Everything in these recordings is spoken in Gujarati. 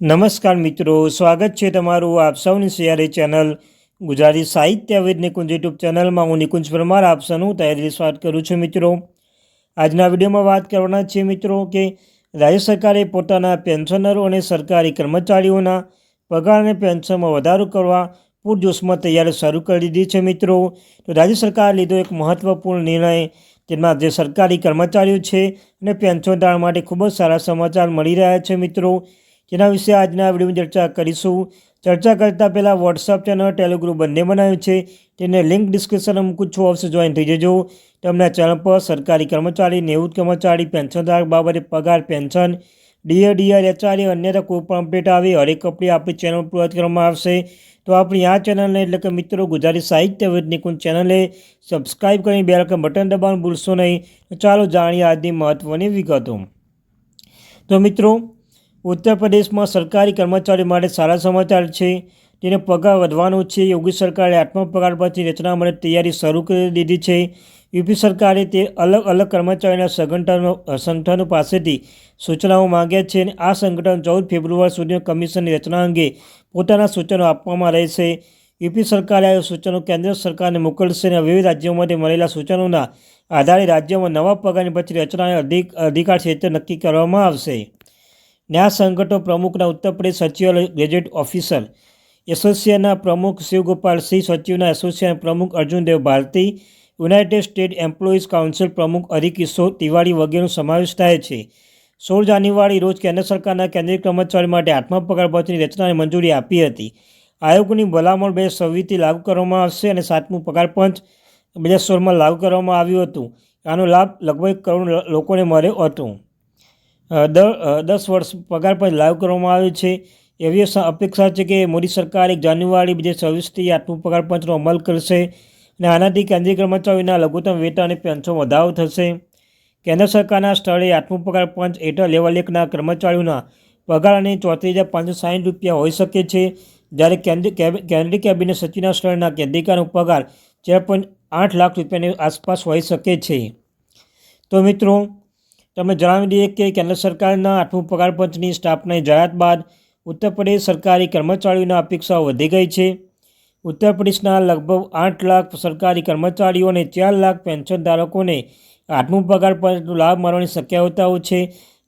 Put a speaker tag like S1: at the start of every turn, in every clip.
S1: નમસ્કાર મિત્રો, સ્વાગત છે તમારું આપ સૌની સિયારી ચેનલ ગુજરાતી સાહિત્ય વિદ નિકુંજ યુટ્યુબ ચેનલમાં. હું નિકુંજ પરમાર, આપ સૌનું તૈયારી સ્વાગત કરું છું મિત્રો. આજના વિડીયોમાં વાત કરવાના છે મિત્રો કે રાજ્ય સરકારે પોતાના પેન્શનરો અને સરકારી કર્મચારીઓના પગાર અને પેન્શનમાં વધારો કરવા પૂરજોશમાં તૈયારી શરૂ કરી દીધી છે મિત્રો. તો રાજ્ય સરકારે લીધો એક મહત્ત્વપૂર્ણ નિર્ણય. તેમાં જે સરકારી કર્મચારીઓ છે અને પેન્શનદાર માટે ખૂબ જ સારા સમાચાર મળી રહ્યા છે મિત્રો. જેના વિશે આજના વિડીયોમાં ચર્ચા કરીશું. ચર્ચા કરતાં પહેલાં વોટ્સઅપ ચેનલ ટેલિગ્રુપ બંને બનાવ્યું છે. તેને લિંક ડિસ્ક્રિપ્શનમાં મૂકું છું. અવશ્ય જોઈન થઈ જજો. તમને ચેનલ પર સરકારી કર્મચારી, નિવૃત્ત કર્મચારી, પેન્શનધારક બાબતે પગાર, પેન્શન ડીએ ડીઆર એચઆરએ અન્ય કોઈપણ અપડેટ આવે, હરેક અપડેટ આપણી ચેનલ પર કરવામાં આવશે. તો આપણી આ ચેનલને એટલે કે મિત્રો ગુજરાતી સાહિત્ય વિદ ચેનલે સબસ્ક્રાઈબ કરીને બે રકમ બટન દબાવવાનું ભૂલશો નહીં. ચાલો જાણીએ આજની મહત્ત્વની વિગતો. તો મિત્રો ઉત્તર પ્રદેશમાં સરકારી કર્મચારીઓ માટે સારા સમાચાર છે. તેને પગાર વધવાનો છે. યોગી સરકારે આઠમા પગાર પછી રચના માટે તૈયારી શરૂ કરી દીધી છે. યુપી સરકારે તે અલગ અલગ કર્મચારીના સંગઠનો સંગઠનો પાસેથી સૂચનાઓ માંગ્યા છે અને આ સંગઠન ચૌદ ફેબ્રુઆરી સુધી કમિશનની રચના અંગે પોતાના સૂચનો આપવામાં રહેશે યુપી સરકારે આ સૂચનો કેન્દ્ર સરકારને મોકલશે અને વિવિધ રાજ્યોમાંથી મળેલા સૂચનોના આધારે રાજ્યમાં નવા પગારની પછી રચનાને અધિક અધિકાર ક્ષેત્ર નક્કી કરવામાં આવશે. ન્યાય સંગઠનો પ્રમુખના ઉત્તર પ્રદેશ સચિવાલય ગ્રેજ્યુએટ ઓફિસર. એસોસિએશનના પ્રમુખ શિવગોપાલ સિંહ, સચિવના એસોસિએશન પ્રમુખ Arjundev Bharati United State Employees Council પ્રમુખ હરિકિશોર તિવારી વગેરેનો સમાવેશ થાય છે. સોળ જાન્યુઆરી રોજ કેન્દ્ર સરકારના કેન્દ્રીય કર્મચારી માટે આઠમા પગાર પંચની રચનાને મંજૂરી આપી હતી. આયોગની ભલામણ બે સવીથી લાગુ કરવામાં આવશે અને સાતમું પગાર પંચ બે હજાર સોળમાં લાગુ કરવામાં આવ્યું હતું. આનો લાભ લગભગ કરોડ લોકોને મળ્યો હતો. દસ વર્ષ પગાર પર લાગુ કરવામાં આવ્યો છે. એવી અપેક્ષા છે કે મોદી સરકાર એક જાન્યુઆરી બે હજાર છવ્વીસથી આઠમું પગાર પંચનો અમલ કરશે અને આનાથી કેન્દ્રીય કર્મચારીઓના લઘુત્તમ વેતન અને પેન્શન વધારો થશે. કેન્દ્ર સરકારના સ્થળે આઠમું પગાર પંચ હેઠળ લેવલ એકના કર્મચારીઓના પગાર અને ચોત્રીસ હજાર પાંચસો સાઠ રૂપિયા હોઈ શકે છે. જ્યારે કેન્દ્રીય કેબિનેટ સચિવના સ્થળના કેન્દ્રિકાનો પગાર ચાર પોઈન્ટ આઠ લાખ રૂપિયાની આસપાસ હોઈ શકે છે. તો મિત્રો તમે જણાવી દઈએ કે કેન્દ્ર સરકારના આઠમું પગાર પંચની સ્ટાફની જાહેરાત બાદ ઉત્તર પ્રદેશ સરકારી કર્મચારીઓના અપેક્ષાઓ વધી ગઈ છે. ઉત્તર પ્રદેશના લગભગ આઠ લાખ સરકારી કર્મચારીઓ અને ચાર લાખ પેન્શન ધારકોને આઠમું પગાર પંચનો લાભ મળવાની શક્યતાઓ છે.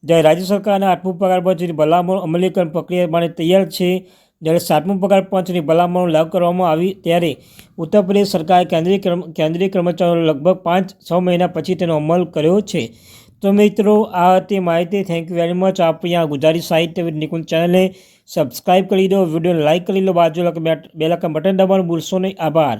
S1: જ્યારે રાજ્ય સરકારના આઠમું પગાર પંચની ભલામણ અમલીકરણ પ્રક્રિયા માટે તૈયાર છે. જ્યારે સાતમું પગાર પંચની ભલામણો લાગુ કરવામાં આવી ત્યારે ઉત્તર પ્રદેશ સરકારે કેન્દ્રીય કેન્દ્રીય કર્મચારીઓ લગભગ પાંચ છ મહિના પછી તેનો અમલ કર્યો છે. તો મિત્રો, આ હતી માહિતી. થેન્ક યુ વેરી મચ આપ અહીંયા ગુજરાતી સાહિત્ય વિદ નિકુંજ ચેનલને સબસ્ક્રાઈબ કરી દો. વિડીયોને લાઇક કરી લો. બાજુ બે લાખ બટન દબાવવાનું ભૂલશો નહીં. આભાર.